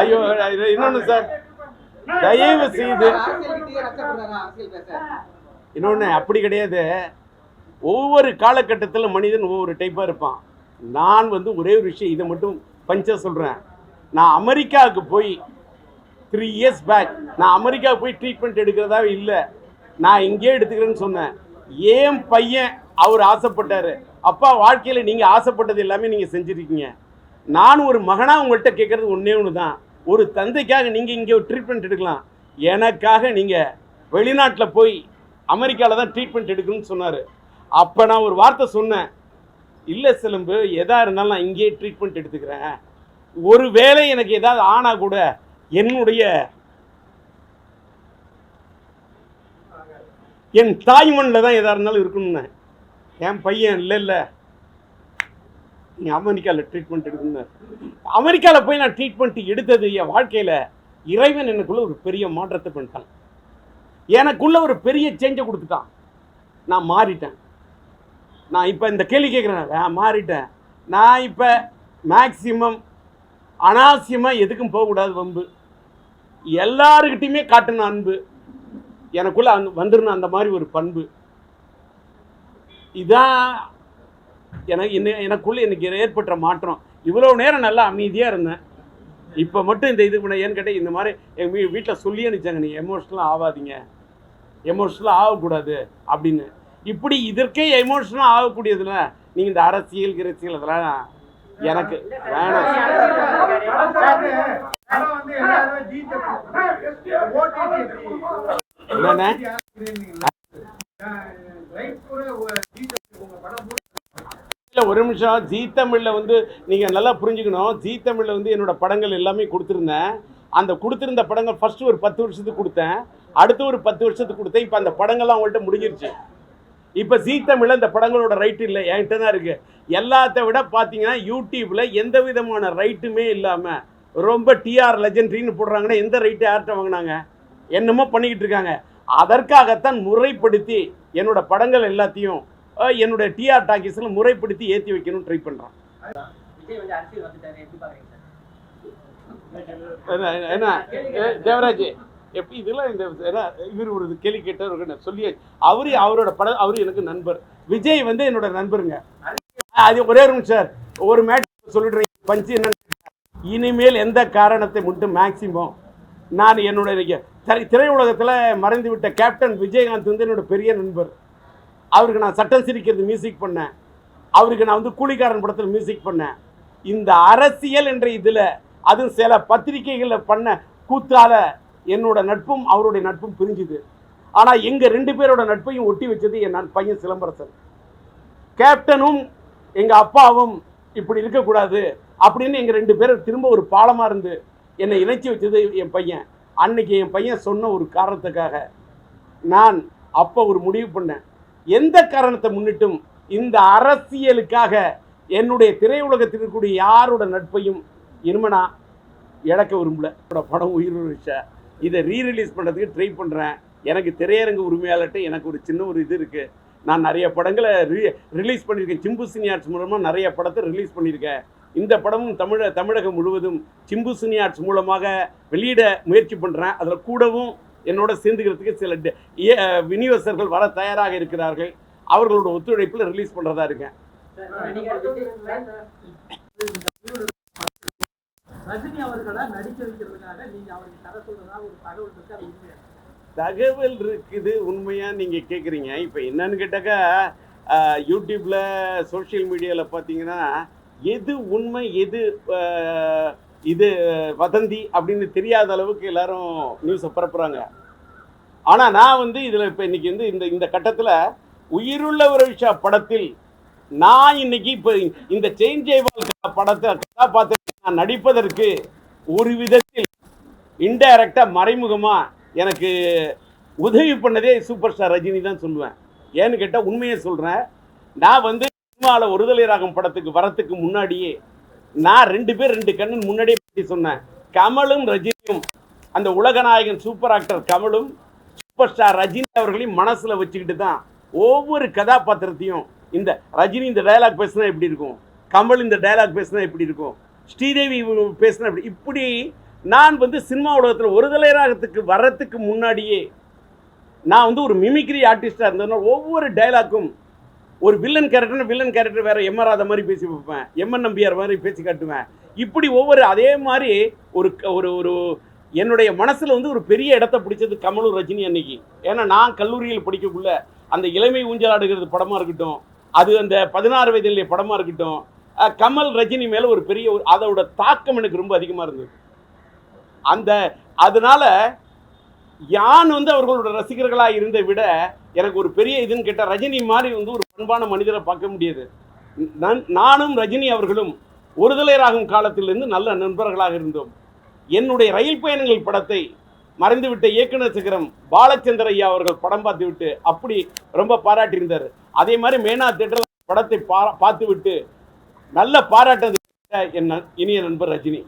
ஐயோ இன்னொன்று இன்னொன்னு சார் தயவு செய்து. இன்னொன்று அப்படி கிடையாது. ஒவ்வொரு காலகட்டத்தில் மனிதன் ஒவ்வொரு டைப்பாக இருப்பான். நான் வந்து ஒரே ஒரு விஷயம் இதை மட்டும் பஞ்ச சொல்கிறேன் நான் அமெரிக்காவுக்கு போய் த்ரீ இயர்ஸ் பேக் நான் அமெரிக்காவுக்கு போய் ட்ரீட்மெண்ட் எடுக்கிறதா இல்லை. நான் இங்கேயே எடுத்துக்கிறேன்னு சொன்னேன். ஏன் பையன் அவர் ஆசைப்பட்டார்? அப்பா வாழ்க்கையில் நீங்கள் ஆசைப்பட்டது எல்லாமே நீங்கள் செஞ்சுருக்கீங்க. நான் ஒரு மகனாக உங்கள்கிட்ட கேட்குறது ஒன்றே ஒன்று தான் ஒரு தந்தைக்காக நீங்கள் இங்கே ஒரு ட்ரீட்மெண்ட் எடுக்கலாம். எனக்காக நீங்கள் வெளிநாட்டில் போய் அமெரிக்காவில் தான் ட்ரீட்மெண்ட் எடுக்கணும்னு சொன்னார். அப்போ நான் ஒரு வார்த்தை சொன்னேன். இல்லை சிலம்பு எதாக இருந்தாலும் நான் இங்கேயே ட்ரீட்மெண்ட் எடுத்துக்கிறேன். ஒரு வேளை எனக்கு ஏதாவது ஆனால் கூட என்னுடைய என் தாய்மண்ணில் தான் எதாக இருந்தாலும் இருக்கணும்னு. என் பையன் இல்லை இல்லை. நீ அமெரிக்காவில் ட்ரீட்மெண்ட் எடுக்கணும் அமெரிக்காவில் போய் நான் ட்ரீட்மெண்ட் எடுத்தது என் வாழ்க்கையில் இறைவன் எனக்குள்ள ஒரு பெரிய மாற்றத்தை பண்ணிட்டான். எனக்குள்ள ஒரு பெரிய சேஞ்சை கொடுத்துட்டான். நான் மாறிட்டேன். நான் இப்போ இந்த கேள்வி கேட்குறேன் நான் மாறிட்டேன். நான் இப்போ மேக்சிமம் அனாவசியமாக எதுக்கும் போகக்கூடாது வம்பு. எல்லாருக்கிட்டையுமே காட்டணும் அன்பு. எனக்குள்ளே அந் வந்துடணும் அந்த மாதிரி ஒரு பண்பு. இதான் எனக்கு இன்னும் எனக்குள்ளே எனக்கு ஏற்பட்ட மாற்றம். இவ்வளோ நேரம் நல்லா அமைதியாக இருந்தேன். இப்போ மட்டும் இந்த இது பண்ண ஏன்னு கேட்டால் இந்த மாதிரி எங்கள் வீ வீட்டில் சொல்லி அனுப்பிச்சாங்க. நீங்கள் எமோஷ்னலாக ஆகாதீங்க எமோஷ்னலாக ஆகக்கூடாது அப்படின்னு. இப்படி இதற்கே எமோஷ்னலாக ஆகக்கூடியதுல நீங்கள் இந்த அரசியல் கிரசியல் அதெல்லாம் எனக்கு வேணாம். என்னண்ணே இல்லை ஒரு நிமிஷம் ஜீ தமிழில் வந்து நீங்கள் நல்லா புரிஞ்சுக்கணும். ஜீ தமிழில் வந்து என்னோட படங்கள் எல்லாமே கொடுத்துருந்தேன். அந்த கொடுத்துருந்த படங்கள் ஃபஸ்ட்டு ஒரு பத்து வருஷத்துக்கு கொடுத்தேன். அடுத்து ஒரு பத்து வருஷத்துக்கு கொடுத்தேன். இப்போ அந்த படங்கள்லாம் அவங்கள்ட்ட முடிஞ்சிருச்சு. இப்போ ஜீ தமிழில் இந்த படங்களோட ரைட் இல்லை என்கிட்ட தான் இருக்குது எல்லாத்த விட பார்த்தீங்கன்னா யூடியூப்பில் எந்த விதமான ரைட்டுமே இல்லாமல் ரொம்ப டிஆர் லெஜெண்ட்ரின்னு போடுறாங்கன்னா எந்த ரைட்டு யார்கிட்ட வாங்கினாங்க? என்னமோ பண்ணிக்கிட்டு இருக்காங்க. அதற்காகத்தான் முறைப்படுத்தி என்னோட படங்கள் எல்லாத்தையும் அஹ், என்னோட டிஆர் டாக்கீஸில் முறைப்படுத்தி ஏற்றி வைக்கணும்னு ட்ரை பண்ணுறான் என்ன என்ன ஏ, தேவராஜ் எப்படி இதெல்லாம் இந்த என்ன, இவர் ஒரு கேள்வி கேட்டார் நான் சொல்லி அவரு அவரோட படம் அவரு எனக்கு நண்பர். விஜய் வந்து என்னோட நண்பருங்க. அது ஒரே ஒரு சார். ஒரு மேட்ச் சொல்லிடுறேன் பஞ்சு என்ன இனிமேல் எந்த காரணத்தை மட்டும் மேக்சிமம் நான் என்னுடைய திரை திரையுலகத்தில் மறைந்து விட்ட கேப்டன் விஜயகாந்த் வந்து என்னோட பெரிய நண்பர். அவருக்கு நான் சட்டம் சிரிக்கிறது மியூசிக் பண்ணேன். அவருக்கு நான் வந்து கூலிக்காரன் படத்தில் மியூசிக் பண்ணேன். இந்த அரசியல் என்ற இதில் அதுவும் சில பத்திரிகைகளில் பண்ண கூத்தால என்னோட நட்பும் அவருடைய நட்பும் பிரிஞ்சுது. ஆனால் எங்கள் ரெண்டு பேரோட நட்பையும் ஒட்டி வச்சது என் பையன் சிலம்பரசன். கேப்டனும் எங்கள் அப்பாவும் இப்படி இருக்கக்கூடாது அப்படின்னு எங்கள் ரெண்டு பேரும் திரும்ப ஒரு பாலமாக இருந்து என்னை இணைச்சி வச்சது என் பையன். அன்னைக்கு என் பையன் சொன்ன ஒரு காரணத்துக்காக நான் அப்போ ஒரு முடிவு பண்ணேன். எந்த காரணத்தை முன்னிட்டும் இந்த அரசியலுக்காக என்னுடைய திரையுலகத்தில் இருக்கக்கூடிய யாரோட நட்பையும் இனிமே இழக்க விரும்பல. படம் உயிர் விஷா இதை ரீரிலீஸ் பண்ணுறதுக்கு ட்ரை பண்ணுறேன் எனக்கு திரையரங்கு உரிமையாளர்கிட்ட எனக்கு ஒரு சின்ன ஒரு இது இருக்குது நான் நிறைய படங்களை ரீ ரிலீஸ் பண்ணியிருக்கேன். சிம்பு சினியார்ட்ஸ் மூலமாக நிறைய படத்தை ரிலீஸ் பண்ணியிருக்கேன். இந்த படமும் தமிழ தமிழகம் முழுவதும் சிம்பு சினியார்ட்ஸ் மூலமாக வெளியிட முயற்சி பண்ணுறேன் அதில் கூடவும் என்னோட சேர்ந்துக்கிறதுக்கு சில விநியோகஸ்தர்கள் வர தயாராக இருக்கிறார்கள். அவர்களோட ஒத்துழைப்பில் ரிலீஸ் பண்ணுறதா இருக்கேன். தகவல் இருக்குது உண்மையாக நீங்கள் கேட்குறீங்க இப்போ என்னன்னு கேட்டாக்கா ஆஹ், யூடியூப்ல சோஷியல் மீடியாவில் பார்த்தீங்கன்னா எது உண்மை எது இது வதந்தி அப்படின்னு தெரியாத அளவுக்கு எல்லாரும் நியூஸை பரப்புகிறாங்க ஆனால் நான் வந்து இதில் இப்போ இன்றைக்கி வந்து இந்த இந்த கட்டத்தில் உயிருள்ள ஒரு விஷய படத்தில் நான் இன்னைக்கு இப்போ இந்த செயின் ஜெய்வால் படத்தை கதாபாத்திரத்தை நான் நடிப்பதற்கு ஒரு விதத்தில் இன்டைரக்டாக மறைமுகமாக எனக்கு உதவி பண்ணதே சூப்பர் ஸ்டார் ரஜினி தான் சொல்லுவேன். ஏன்னு கேட்டால் உண்மையை சொல்கிறேன் நான் வந்து சினிமாவில் ஒருதலை ராகம் படத்துக்கு வரத்துக்கு முன்னாடியே நான் ரெண்டு பேர் ரெண்டு கண்ணு முன்னாடியே பற்றி சொன்னேன். கமலும் ரஜினியும் அந்த உலகநாயகன் சூப்பர் ஆக்டர் கமலும் சூப்பர் ஸ்டார் ரஜினி அவர்களையும் மனசில் வச்சுக்கிட்டு தான் ஒவ்வொரு கதாபாத்திரத்தையும் இந்த ரஜினி இந்த டயலாக் பேசினா எப்படி இருக்கும்? கமல் இந்த டயலாக் பேசினா எப்படி இருக்கும்? ஸ்ரீதேவி பேசுனா எப்படி? இப்படி நான் வந்து சினிமா உலகத்தில் ஒரு தலைவராகத்துக்கு வர்றதுக்கு முன்னாடியே நான் வந்து ஒரு மிமிக்ரி ஆர்டிஸ்டாக இருந்ததுனால ஒவ்வொரு டைலாக்கும் ஒரு வில்லன் கேரக்டர்னு வில்லன் கேரக்டர் வேற எம் ராதா மாதிரி பேசி வைப்பேன். எம்என் நம்பியார் மாதிரி பேசி காட்டுவேன். இப்படி ஒவ்வொரு அதே மாதிரி ஒரு க- ஒரு ஒரு என்னுடைய மனசில் வந்து ஒரு பெரிய இடத்த பிடிச்சது கமலும் ரஜினி அன்னைக்கு. ஏன்னா நான் கல்லூரியில் படிக்கக்குள்ள அந்த இளமை ஊஞ்சலாடுகிறது படமாக இருக்கட்டும் அது அந்த பதினாறு வயதிலே படமாக இருக்கட்டும் கமல் ரஜினி மேலே ஒரு பெரிய ஒரு அதோட தாக்கம் எனக்கு ரொம்ப அதிகமாக இருந்தது. அந்த அதனால யான் வந்து அவர்களோட ரசிகர்களாக இருந்த விட எனக்கு ஒரு பெரிய இதுன்னு கேட்டால் ரஜினி மாதிரி வந்து ஒரு பண்பான மனிதரை பார்க்க முடியாது. நானும் ரஜினி அவர்களும் ஒருதலையராகும் காலத்திலிருந்து நல்ல நண்பர்களாக இருந்தோம். என்னுடைய ரயில் பயணங்கள் படத்தை மறைந்துவிட்ட இயக்குனர் சிகரம் பாலச்சந்திர ஐயா அவர்கள் படம் பார்த்து விட்டு அப்படி ரொம்ப பாராட்டியிருந்தார். அதே மாதிரி மேனா தேட்டரில் படத்தை பா பார்த்து விட்டு நல்ல பாராட்டது என் இனிய நண்பர் ரஜினி.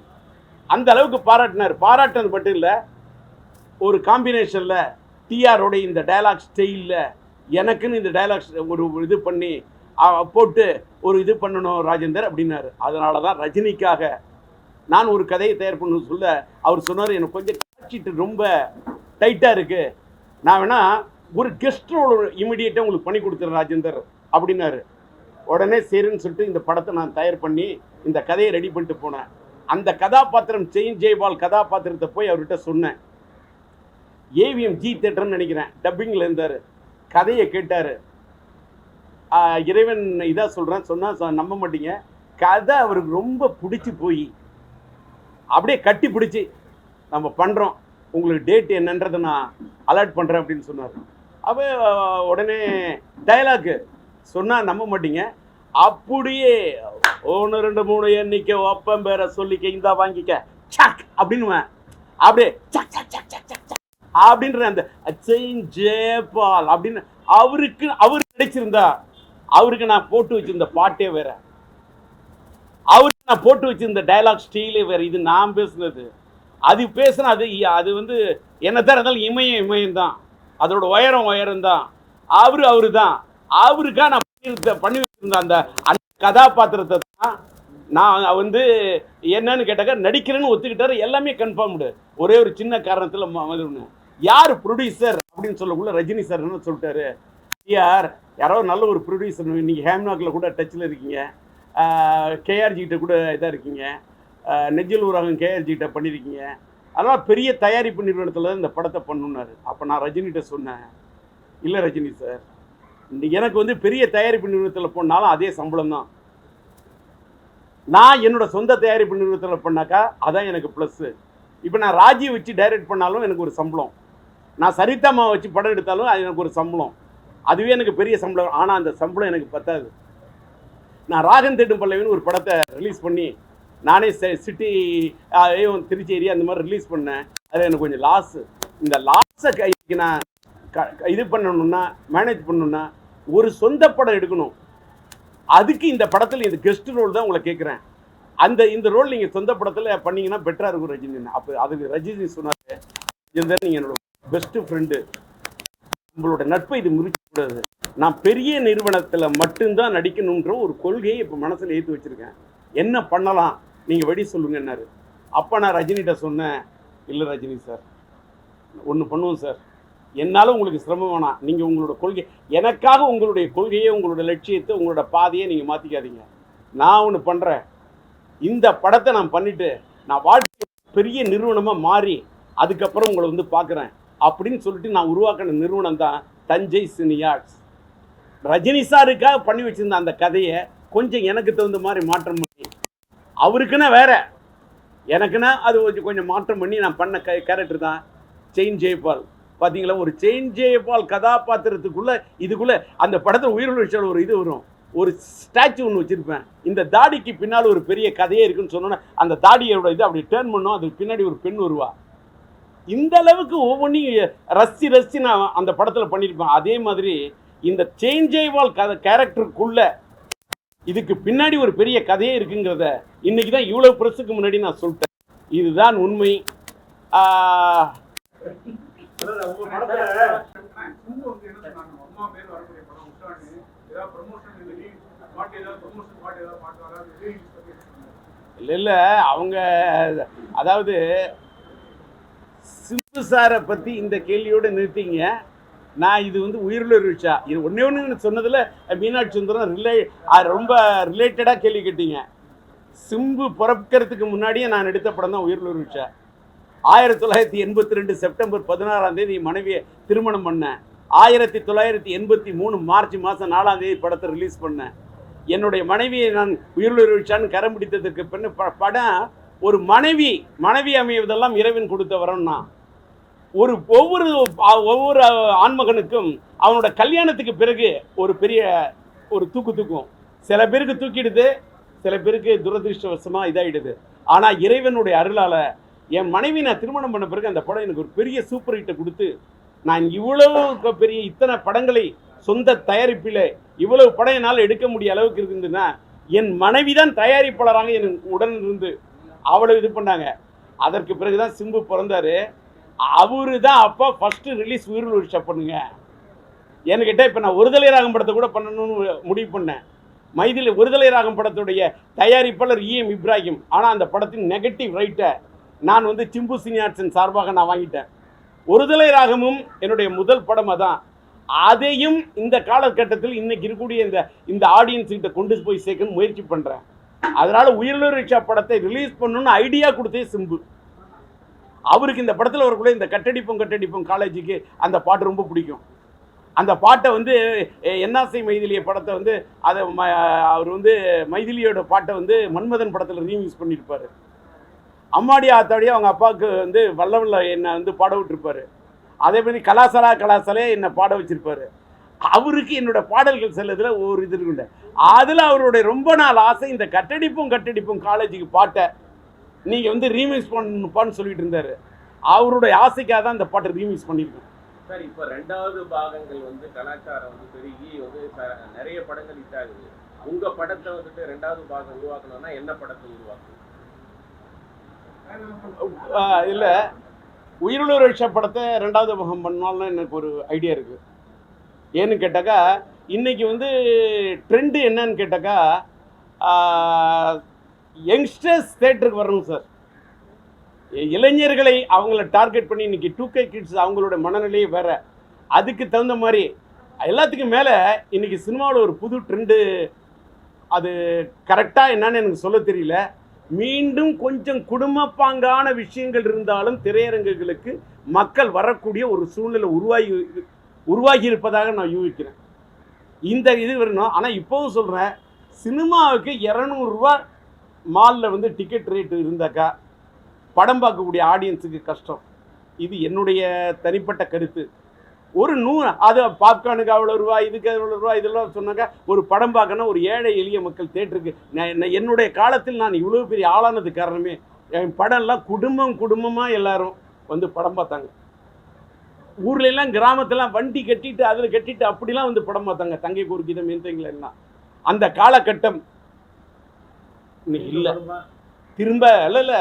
அந்த அளவுக்கு பாராட்டினார். பாராட்டினது மட்டும் இல்லை ஒரு காம்பினேஷனில் டிஆரோடைய இந்த டைலாக் ஸ்டைலில் எனக்குன்னு இந்த டைலாக்ஸ் ஒரு இது பண்ணி போட்டு ஒரு இது பண்ணணும் ராஜேந்தர் அப்படின்னாரு. அதனால தான் ரஜினிக்காக நான் ஒரு கதையை தயார் பண்ணணும்னு சொல்ல அவர் சொன்னார். எனக்கு கொஞ்சம் காட்சிட்டு ரொம்ப டைட்டாக இருக்குது நான் வேணா ஒரு கெஸ்ட் ரோல் இமிடியேட்டாக உங்களுக்கு பண்ணி கொடுத்துறேன் ராஜேந்தர் அப்படின்னாரு. உடனே சரின்னு சொல்லிட்டு இந்த படத்தை நான் தயார் பண்ணி இந்த கதையை ரெடி பண்ணிட்டு போனேன். அந்த கதாபாத்திரம் செயின் ஜெய்பால் கதாபாத்திரத்தை போய் அவர்கிட்ட சொன்னேன். ஏவிஎம் ஜி தேட்டர்னு நினைக்கிறேன். டப்பிங்கில் இருந்தார். கதையை கேட்டார். இறைவன் இதாக சொல்கிறேன் சொன்னால் நம்ப மாட்டீங்க. கதை அவருக்கு ரொம்ப பிடிச்சி போய். அப்படியே கட்டி பிடிச்சி நம்ம பண்ணுறோம் உங்களுக்கு டேட் என்னன்றதை நான் அலர்ட் பண்ணுறேன் அப்படின்னு சொன்னார். அப்போ உடனே டைலாக்கு சொன்னால் நம்ப மாட்டீங்க. அப்படியே ஒன்று ரெண்டு மூணு எண்ணிக்கை ஒப்பம் பேரை சொல்லிக்க இந்தா வாங்கிக்க. சக்! அப்படின்னுவேன் அப்படியே சக் சக் சக் சக். அப்படின்ற அந்த ஜெயபால் அப்படின்னு அவருக்கு அவர் கிடைச்சிருந்தா அவருக்கு நான் போட்டு வச்சிருந்த பாட்டே வேற. அவருக்கு நான் போட்டு வச்சிருந்த டைலாக் ஸ்டீலே வேற. இது நான் பேசுனது. அது பேசுனா அது அது வந்து என்ன தான் இருந்தாலும் இமயம் இமயம் தான் அதோட உயரம் உயரம் தான் அவரு அவரு தான் அவருக்காக நான் பண்ணியிருந்த பண்ணி வச்சிருந்த அந்த அந்த கதாபாத்திரத்தை தான் நான் வந்து என்னன்னு கேட்டாக்கா நடிக்கிறேன்னு ஒத்துக்கிட்டாரு. எல்லாமே கன்ஃபார்ம்டு ஒரே ஒரு சின்ன காரணத்தில் யார் ப்ரொடியூசர் அப்படின்னு சொல்லக்குள்ள ரஜினி சார் என்ன சொல்லிட்டாரு. யார் யாரோ நல்ல ஒரு ப்ரொடியூசர் நீங்கள் ஹேம்நாக்கில் கூட டச்சில் இருக்கீங்க. கேஆர்ஜி கிட்ட கூட இதாக இருக்கீங்க. நெஜில் நெஞ்சில் ஊராகம் கேஆர்ஜி கிட்ட பண்ணியிருக்கீங்க அதனால் பெரிய தயாரிப்பு நிறுவனத்தில் தான் இந்த படத்தை பண்ணுனாரு. அப்போ நான் ரஜினிகிட்ட சொன்னேன். இல்லை ரஜினி சார் எனக்கு வந்து பெரிய தயாரிப்பு நிறுவனத்தில் போனாலும் அதே சம்பளம் தான். நான் என்னோட சொந்த தயாரிப்பு நிறுவனத்தில் பண்ணாக்கா அதான் எனக்கு ப்ளஸ்ஸு இப்போ நான் ராஜி வச்சு டைரக்ட் பண்ணாலும் எனக்கு ஒரு சம்பளம். நான் சரிதாமா வச்சு படம் எடுத்தாலும் அது எனக்கு ஒரு சம்பளம். அதுவே எனக்கு பெரிய சம்பளம். ஆனால் அந்த சம்பளம் எனக்கு பத்தாது. நான் ராகன் தேட்டும் பல்லவின்னு ஒரு படத்தை ரிலீஸ் பண்ணி நானே சிட்டி திருச்சேரி அந்த மாதிரி ரிலீஸ் பண்ணேன். அது எனக்கு கொஞ்சம் லாஸு இந்த லாஸை கைக்கு நான் க- இது பண்ணணும்னா மேனேஜ் பண்ணணும்னா ஒரு சொந்த படம் எடுக்கணும். அதுக்கு இந்த படத்தில் இந்த கெஸ்ட் ரோல் தான் உங்களை கேட்குறேன் அந்த இந்த ரோல் நீங்கள் சொந்த படத்தில் பண்ணீங்கன்னா பெட்டராக இருக்கும் ரஜினி அப்போ அதுக்கு ரஜினி சொன்னார் நீங்கள் என்னோட பெஸ்ட்டு ஃப்ரெண்டு உங்களோட நட்பை இது முறிக்கக்கூடாது. நான் பெரிய நிறுவனத்தில் மட்டும்தான் நடிக்கணுன்ற ஒரு கொள்கையை இப்போ மனசில் ஏற்றி வச்சுருக்கேன். என்ன பண்ணலாம்? நீங்கள் வெடி சொல்லுங்கன்னாரு அப்போ நான் ரஜினிகிட்ட சொன்னேன். இல்லை ரஜினி சார் ஒன்று பண்ணுவோம் சார். என்னால் உங்களுக்கு சிரமம் வேணாம். நீங்கள் உங்களோட கொள்கை எனக்காக உங்களுடைய கொள்கையை உங்களோட லட்சியத்தை உங்களோட பாதையை நீங்கள் மாற்றிக்காதீங்க நான் ஒன்று பண்ணுறேன் இந்த படத்தை நான் பண்ணிவிட்டு நான் வாழ்க்கை பெரிய நிறுவனமாக மாறி அதுக்கப்புறம் உங்களை வந்து பார்க்குறேன் அப்படின்னு சொல்லிட்டு நான் உருவாக்கின நிறுவனம் தான் தஞ்சை சினியார்ட்ஸ். ரஜினி சாருக்காக பண்ணி வச்சிருந்த அந்த கதையை கொஞ்சம் எனக்கு தகுந்த மாதிரி மாற்றம் பண்ணி. அவருக்குன்னா வேற. எனக்குன்னா அது கொஞ்சம் கொஞ்சம் மாற்றம் பண்ணி நான் பண்ண க கேரக்டர் தான் செயின் ஜெயபால். பார்த்தீங்களா ஒரு செயின் ஜெயபால் கதாபாத்திரத்துக்குள்ளே இதுக்குள்ளே அந்த படத்தில் உயிரிழச்சல் ஒரு இது வரும். ஒரு ஸ்டாச்சு ஒன்று வச்சுருப்பேன். இந்த தாடிக்கு பின்னால் ஒரு பெரிய கதையே இருக்குன்னு சொன்னோன்னே அந்த தாடியோட இது அப்படி டேர்ன் பண்ணோம். அதுக்கு பின்னாடி ஒரு பெண் வருவா. இந்த அளவுக்கு ஒவ்வொன்றையும் ரசி ரசி நான் அந்த படத்தில் பண்ணியிருப்பேன் அதே மாதிரி இந்த சேஞ்சைவால் கதை கேரக்டருக்குள்ள இதுக்கு பின்னாடி ஒரு பெரிய கதையே இருக்குங்கிறத இன்னைக்கு தான் இவ்வளோ பிரஸுக்கு முன்னாடி நான் சொல்லிட்டேன். இதுதான் உண்மை. இல்லை இல்லை அவங்க அதாவது சாரை பற்றி இந்த கேள்வியோடு நிறுத்திங்க. நான் இது வந்து உயிருள்ள விஷா இது ஒன்றே ஒன்று சொன்னதில் மீனாட்சி சுந்தரம் ரிலே ரொம்ப ரிலேட்டடாக கேள்வி கேட்டீங்க. சிம்பு பிறக்கிறதுக்கு முன்னாடியே நான் எடுத்த படம் தான் உயிருள்ள விஷா ஆயிரத்தி தொள்ளாயிரத்தி எண்பத்தி ரெண்டு செப்டம்பர் பதினாறாம் தேதி மனைவியை திருமணம் பண்ணேன். ஆயிரத்தி தொள்ளாயிரத்தி எண்பத்தி மூணு மார்ச் மாதம் நாலாம் தேதி படத்தை ரிலீஸ் பண்ணேன். என்னுடைய மனைவியை நான் உயிருள்ளான்னு கரம் பிடித்ததுக்கு பின்ன ப படம் ஒரு மனைவி மனைவி அமைவதெல்லாம் இறைவன் கொடுத்த வரோம்னா. ஒரு ஒவ்வொரு ஒவ்வொரு ஆண்மகனுக்கும் அவனோட கல்யாணத்துக்கு பிறகு ஒரு பெரிய ஒரு தூக்கு தூக்கும். சில பேருக்கு தூக்கிடுது சில பேருக்கு துரதிருஷ்டவசமாக இதாகிடுது ஆனால் இறைவனுடைய அருளால் என் மனைவி நான் திருமணம் பண்ண பிறகு அந்த படம் எனக்கு ஒரு பெரிய சூப்பர் ஹிட்டை கொடுத்து நான் இவ்வளவு பெரிய இத்தனை படங்களை சொந்த தயாரிப்பில் இவ்வளவு படம் என்னால் எடுக்க முடிய அளவுக்கு இருந்ததுன்னா என் மனைவி தான் தயாரிப்பாளராக என் உடன் இருந்து அவ்வளவு இது பண்ணாங்க. அதற்கு பிறகு தான் சிம்பு பிறந்தாரு. அவரு தான் அப்போ ஃபஸ்ட்டு ரிலீஸ் உயிரில் ஒரு பண்ணுங்க. என்கிட்ட இப்போ நான் ஒருதலை ராகம் படத்தை கூட பண்ணணும்னு முடிவு பண்ணேன். மைதிலி ஒருதலை ராகம் படத்துடைய தயாரிப்பாளர் இஎம் இப்ராஹிம். ஆனால் அந்த படத்தின் நெகட்டிவ் ரைட்டை நான் வந்து சிம்பு சினியார்ட்ஸின் சார்பாக நான் வாங்கிட்டேன். ஒருதலை ராகமும் என்னுடைய முதல் படம் அதான். அதையும் இந்த காலகட்டத்தில் இன்னைக்கு இருக்கக்கூடிய இந்த இந்த ஆடியன்ஸ் கிட்ட கொண்டு போய் சேர்க்க முயற்சி பண்ணுறேன் அதனால உயிரிழு ரிக்ஷா படத்தை ரிலீஸ் பண்ணணும்னு ஐடியா கொடுத்தே சிம்பு. அவருக்கு இந்த படத்தில் வரக்கூடிய இந்த கட்டடிப்பும் கட்டடிப்பும் காலேஜுக்கு அந்த பாட்டு ரொம்ப பிடிக்கும். அந்த பாட்டை வந்து என்ஆர்சி என்னாசை மைதிலிய படத்தை வந்து அதை ம- அவர் வந்து மைதிலியோட பாட்டை வந்து மன்மதன் படத்தில் ரீமிக்ஸ் பண்ணியிருப்பார் அம்மாடி ஆத்தாடி அவங்க அப்பாவுக்கு வந்து வல்லவல்ல என்னை வந்து பாட விட்டுருப்பாரு. அதே மாதிரி கலாசலா கலாசலே என்னை பாட வச்சிருப்பாரு. அவருக்கு என்னோட பாடல்கள் செல்லதில் ஒரு இது இருக்குண்ட அதில் அவருடைய ரொம்ப நாள் ஆசை இந்த கட்டடிப்பும் கட்டடிப்பும் காலேஜுக்கு பாட்டை நீங்கள் வந்து ரீமிக்ஸ் பண்ணுப்பான்னு சொல்லிட்டு இருந்தாரு அவருடைய ஆசைக்காக தான் இந்த பாட்டை ரீமிக்ஸ் பண்ணியிருக்கேன் சார் இப்போ ரெண்டாவது பாகங்கள் வந்து கலாச்சாரம் வந்து பெருகி வந்து நிறைய படங்கள் ஹிட் ஆகுது. உங்க படத்தை வந்துட்டு ரெண்டாவது பாகம் உருவாக்கணும்னா என்ன படத்தை உருவாக்கணும்? இல்லை. உயிருள்ள ரிக்ஷா படத்தை ரெண்டாவது பாகம் பண்ணாலும் எனக்கு ஒரு ஐடியா இருக்குது ஏன்னு கேட்டாக்கா இன்னைக்கு வந்து ட்ரெண்டு என்னன்னு கேட்டாக்கா யங்ஸ்டர்ஸ் தேட்டருக்கு வரணும் சார். இளைஞர்களை அவங்கள டார்கெட் பண்ணி இன்னைக்கு டூ கே கிட்ஸ் அவங்களோட மனநிலையே வேற. அதுக்கு தகுந்த மாதிரி எல்லாத்துக்கும் மேலே இன்னைக்கு சினிமாவில் ஒரு புது ட்ரெண்டு அது கரெக்டாக என்னன்னு எனக்கு சொல்ல தெரியல. மீண்டும் கொஞ்சம் குடும்பப்பாங்கான விஷயங்கள் இருந்தாலும் திரையரங்குகளுக்கு மக்கள் வரக்கூடிய ஒரு சூழ்நிலை உருவாகி உருவாகி இருப்பதாக நான் யூகிக்கிறேன். இந்த இது வரணும். ஆனால் இப்போவும் சொல்கிறேன் சினிமாவுக்கு இரநூறுவா மாலில் வந்து டிக்கெட் ரேட்டு இருந்தாக்கா படம் பார்க்கக்கூடிய ஆடியன்ஸுக்கு கஷ்டம். இது என்னுடைய தனிப்பட்ட கருத்து. ஒரு நூ அது பாப்கார்னுக்கு அவ்வளோ ரூபா இதுக்கு அவ்வளோ ரூபா இதெல்லாம் சொன்னாக்கா ஒரு படம் பார்க்கணும் ஒரு ஏழை எளிய மக்கள் தேட்டருக்கு நான் என்னுடைய காலத்தில் நான் இவ்வளோ பெரிய ஆளானது காரணமே என் படம்லாம் குடும்பம் குடும்பமாக எல்லாரும் வந்து படம் பார்த்தாங்க. ஊர்லெல்லாம் எல்லாம் வண்டி கட்டிட்டு அதில் கட்டிட்டு அப்படிலாம் வந்து படம் பார்த்தாங்க. தங்கை குறுக்கிதம் எந்தங்களை எல்லாம் அந்த காலகட்டம் இன்னைக்கு இல்லை. திரும்ப இல்லை இல்லை.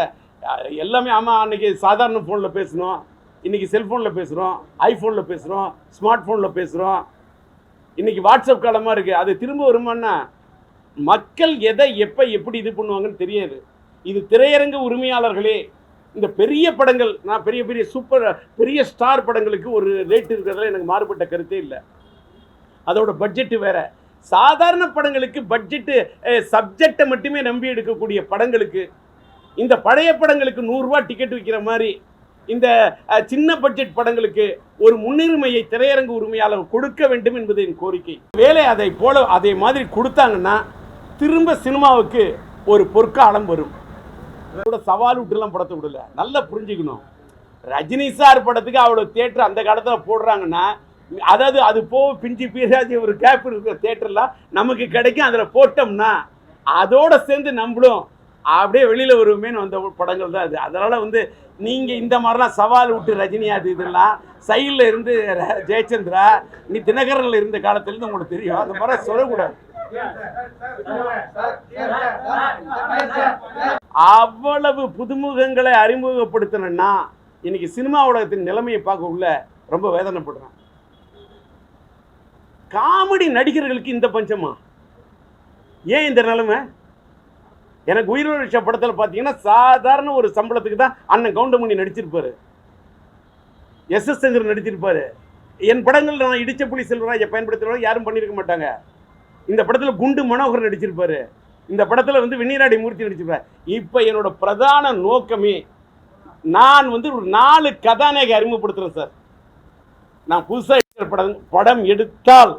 எல்லாமே ஆமாம் அன்னைக்கு சாதாரண ஃபோனில் பேசணும் இன்னைக்கு செல்ஃபோனில் பேசுகிறோம் ஐஃபோனில் பேசுகிறோம் ஸ்மார்ட் ஃபோனில் பேசுகிறோம் இன்னைக்கு வாட்ஸ்அப் காலமாக இருக்குது அது திரும்ப வருமானா? மக்கள் எதை எப்போ எப்படி இது பண்ணுவாங்கன்னு தெரியாது. இது திரையரங்கு உரிமையாளர்களே இந்த பெரிய படங்கள் நான் பெரிய பெரிய சூப்பர் பெரிய ஸ்டார் படங்களுக்கு ஒரு ரேட் இருக்கிறதுல எனக்கு மாறுபட்ட கருத்தே இல்லை. அதோட பட்ஜெட்டு வேற. சாதாரண படங்களுக்கு பட்ஜெட்டு சப்ஜெக்டை மட்டுமே நம்பி எடுக்கக்கூடிய படங்களுக்கு இந்த பழைய படங்களுக்கு நூறுரூவா டிக்கெட் விற்கிற மாதிரி இந்த சின்ன பட்ஜெட் படங்களுக்கு ஒரு முன்னுரிமையை திரையரங்கு உரிமையாளர் கொடுக்க வேண்டும் என்பது என் கோரிக்கை. வேலை அதை போல அதே மாதிரி கொடுத்தாங்கன்னா திரும்ப சினிமாவுக்கு ஒரு பொற்காலம் வரும். கூட சவால் விட்டுலாம் படத்தை விடல. நல்லா புரிஞ்சுக்கணும். ரஜினி சார் படத்துக்கு அவ்வளோ தேட்டர் அந்த காலத்தில் போடுறாங்கன்னா அதாவது அது போக பிஞ்சு பீசாச்சு ஒரு கேப் இருக்கிற தேட்டர்லாம் நமக்கு கிடைக்கும் அதில் போட்டோம்னா அதோட சேர்ந்து நம்மளும் அப்படியே வெளியில் வருவோமேன்னு வந்த படங்கள் தான் அது அதனால் வந்து நீங்கள் இந்த மாதிரிலாம் சவால் விட்டு ரஜினி அது இதெல்லாம் சைடில் இருந்து ர- ஜெயச்சந்திரா நீ தினகரனில் இருந்த காலத்துலேருந்து உங்களுக்கு தெரியும். அந்த மாதிரி சொல்லக்கூடாது. அவ்வளவு புதுமுகங்களை அறிமுகப்படுத்தணும்னா இன்னைக்கு சினிமா உலகத்தின் நிலைமையை பார்க்க உள்ள ரொம்ப வேதனைப்படுறேன். காமெடி நடிகர்களுக்கு இந்த பஞ்சமா? ஏன் இந்த நிலைமை? எனக்கு உயிரோட விஷய படத்தில் பார்த்தீங்கன்னா சாதாரண ஒரு சம்பளத்துக்கு தான் அண்ணன் கவுண்டமணி நடிச்சிருப்பாரு. எஸ் எஸ் சங்கர் நடிச்சிருப்பாரு. என் படங்கள் நான் இடிச்ச புலி செல்வராஜை பயன்படுத்துகிறவங்க யாரும் பண்ணியிருக்க மாட்டாங்க. இந்த படத்தில் குண்டு மனோகர் நடிச்சிருப்பாரு. இந்த படத்தில் வந்து வெந்நீராடி மூர்த்தி நடிச்சிருப்பார். இப்போ என்னோட பிரதான நோக்கமே நான் வந்து ஒரு நாலு கதாநாயகி அறிமுகப்படுத்துகிறேன் சார். நான் புதுசாக படம் படம் எடுத்தால்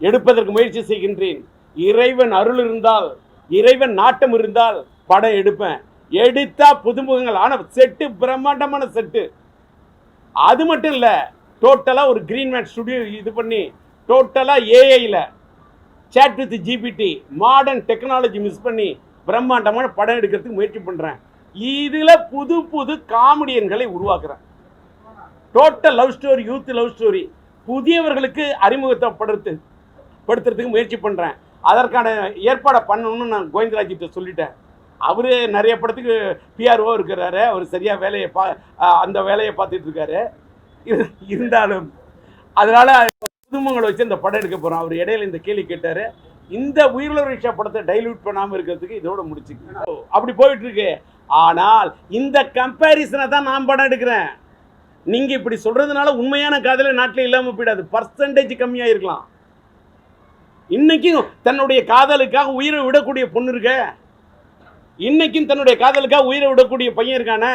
எடுப்பதற்கு முயற்சி செய்கின்றேன். இறைவன் அருள் இருந்தால் இறைவன் நாட்டம் இருந்தால் படம் எடுப்பேன். எடுத்தா புதுமுகங்கள் ஆனால் செட்டு பிரம்மாண்டமான செட்டு. அது மட்டும் இல்லை டோட்டலாக ஒரு கிரீன் மேட் ஸ்டுடியோ இது பண்ணி டோட்டலாக ஏஐயில் chat with GPT modern technology miss பண்ணி பிரம்மாண்டமான படம் எடுக்கிறதுக்கு முயற்சி பண்ணுறேன் இதில் புது புது காமெடியன்களை உருவாக்குறேன். Total love story youth love story புதியவர்களுக்கு அறிமுகத்தைப்படுத்து படுத்துறதுக்கு முயற்சி பண்ணுறேன் அதற்கான ஏற்பாடை பண்ணணும்னு நான் கோவிந்தராஜிட்ட சொல்லிட்டேன். அவர் நிறைய படத்துக்கு பிஆர்ஓ இருக்கிறாரு. அவர் சரியாக வேலையை பா அந்த வேலையை பார்த்துட்டு இருக்காரு. இருந்தாலும் அதனால் புதுமங்களை வச்சு இந்த படம் எடுக்க போகிறோம் அவர் இடையில இந்த கேள்வி கேட்டார். இந்த உயிருள்ள ரிக்ஷா படத்தை டைல்யூட் பண்ணாமல் இருக்கிறதுக்கு இதோட முடிச்சுக்க அப்படி போயிட்டுருக்கு ஆனால் இந்த கம்பேரிசனை தான் நான் படம் எடுக்கிறேன். நீங்கள் இப்படி சொல்கிறதுனால உண்மையான காதலை நாட்டில் இல்லாமல் போயிடாது. பர்சன்டேஜ் கம்மியாக இருக்கலாம். இன்னைக்கும் தன்னுடைய காதலுக்காக உயிரை விடக்கூடிய பொண்ணு இருக்க. இன்னைக்கும் தன்னுடைய காதலுக்காக உயிரை விடக்கூடிய பையன் இருக்கானே.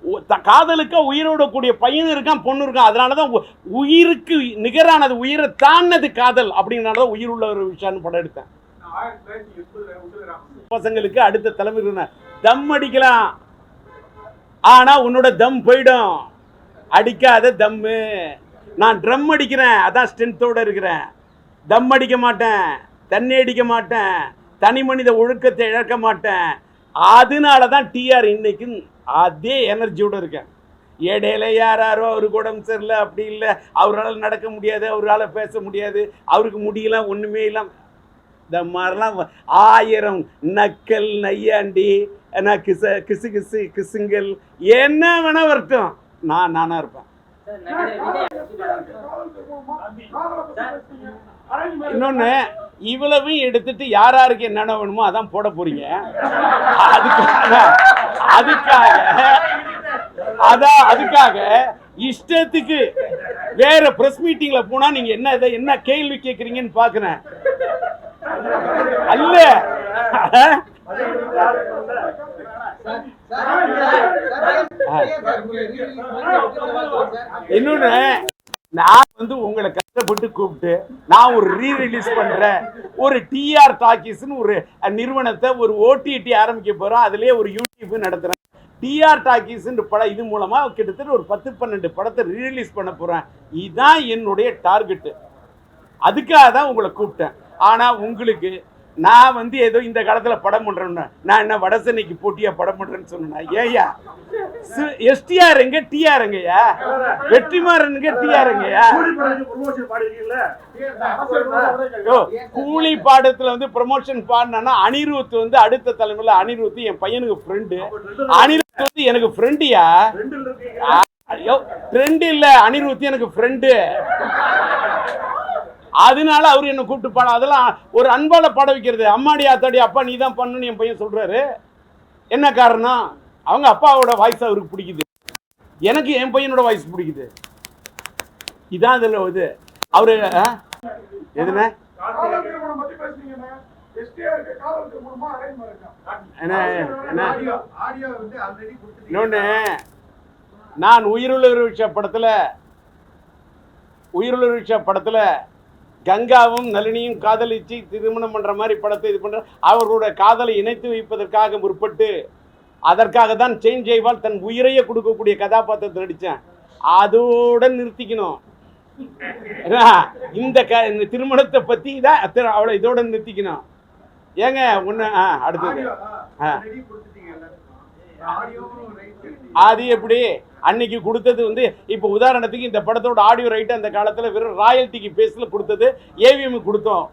உ- த- காதலுக்காக உயிரை விடக்கூடிய பையன் இருக்கான் பொண்ணு இருக்கான். அதனால தான் உ- உயிருக்கு நிகரானது உயிரை தாண்டது காதல் அப்படிங்கிறனால தான் உயிர் உள்ள ஒரு விஷயம்னு படம் எடுத்தேன். பசங்களுக்கு அடுத்த தலைமுறை தம் அடிக்கலாம். ஆனால் உன்னோட தம் போயிடும். அடிக்காத தம்மு. நான் ட்ரம் அடிக்கிறேன் அதான் ஸ்ட்ரென்த்தோடு இருக்கிறேன். தம் அடிக்க மாட்டேன் தண்ணி அடிக்க மாட்டேன் தனி மனித ஒழுக்கத்தை இழக்க மாட்டேன். அதனால தான் டிஆர் இன்னைக்கு அதே எனர்ஜியோட இருக்கேன். இடையில யாராரோ அவருக்கு உடம்பு சரியில்லை அப்படி இல்லை. அவரால் நடக்க முடியாது அவரால் பேச முடியாது அவருக்கு முடியல ஒன்றுமே இல்லை இந்த மாதிரிலாம் வ- ஆயிரம் நக்கல் நையாண்டி நான் கிச கிசு கிசு கிசுங்கள் என்ன வேணால் வரட்டும். நான் நானா இருப்பேன். இன்னொன்று இவ்வளவையும் எடுத்துட்டு யார் யாருக்கு என்னென்ன வேணுமோ அதான் போட போறீங்க. அதுக்காக அதுக்காக அதான் அதுக்காக இஷ்டத்துக்கு வேற பிரஸ் மீட்டிங்ல போனா நீங்க என்ன இதை என்ன கேள்வி கேட்குறீங்கன்னு பாக்குறேன். அல்ல. இன்னொன்னு நான் வந்து உங்களை கஷ்டப்பட்டு கூப்பிட்டு நான் ஒரு ரீ ரிலீஸ் பண்றேன் ஒரு டிஆர் டாக்கிஸ்னு ஒரு நிறுவனத்தை ஒரு ஓடிடி ஆரம்பிக்க போறோம் அதுலயே ஒரு யூடியூப் நடத்துறேன். டிஆர் டாக்கிஸ்ன்ற படம் இது மூலமா கிட்டத்தட்ட ஒரு பத்து பன்னெண்டு படத்தை ரீரிலீஸ் பண்ண போறேன். இதுதான் என்னுடைய டார்கெட்டு அதுக்காக தான் உங்களை கூப்பிட்டேன். ஆனா உங்களுக்கு நான் வந்து ஏதோ இந்த காலத்துல படம் பண்றேன்னு. நான் என்ன வடசென்னைக்கு போட்டியா படம் பண்றேன்னு சொன்னேன்? எங்க? டிஆர் எங்கய்யா வெற்றிமாறனுங்க டிஆர் எங்கய்யா ப்ரொமோஷன் பாடிருக்கீங்கல்ல யோ, கூலி பாடத்துல வந்து ப்ரமோஷன் பாடினா அனிருத் வந்து அடுத்த தலைமுறையில் அனிருத் என் பையனுக்கு ஃப்ரெண்டு அனிருத் வந்து எனக்கு ஃப்ரெண்டியா ஐயோ ஃப்ரெண்டு இல்ல அனிருத் எனக்கு ஃப்ரெண்டு அதனால அவர் என்ன கூப்பிட்டு பாட அதெல்லாம் ஒரு அன்பால பாட வைக்கிறது அம்மாடி ஆத்தாடி அப்பா நீ தான் பண்ணுன்னு என் பையன் சொல்றாரு. என்ன காரணம்? அவங்க அப்பாவோட வாய்ஸ் அவருக்கு பிடிக்குது. எனக்கு என் பையனோட வாய்ஸ் பிடிக்குது. இதான் இதுல இது. அவரு எதுண்ணே என்ன என்ன? இன்னொன்று நான் உயிருள்ள விஷ படத்தில் உயிருள்ள விஷ படத்தில் கங்காவும் நளினியும் காதலிச்சு திருமணம் பண்ணுற மாதிரி படத்தை இது பண்ணுற அவர்களுடைய காதலை இணைத்து வைப்பதற்காக முற்பட்டு அதற்காக தான் செயின் ஜெய்வால் தன் உயிரையே கொடுக்கக்கூடிய கதாபாத்திரத்தை நடித்தேன் அதோட நிறுத்திக்கணும். இந்த க இந்த திருமணத்தை பற்றி தான் அவளை இதோட நிறுத்திக்கணும். ஏங்க ஒன்று ஆ அடுத்தது. ஆ. அது எப்படி? அன்னைக்கு கொடுத்தது வந்து இப்போ உதாரணத்துக்கு இந்த படத்தோட ஆடியோ ரைட் அந்த காலத்தில் வெறும் ராயல்ட்டிக்கு பேஸில் கொடுத்தது ஏவிஎம் கொடுத்தோம்.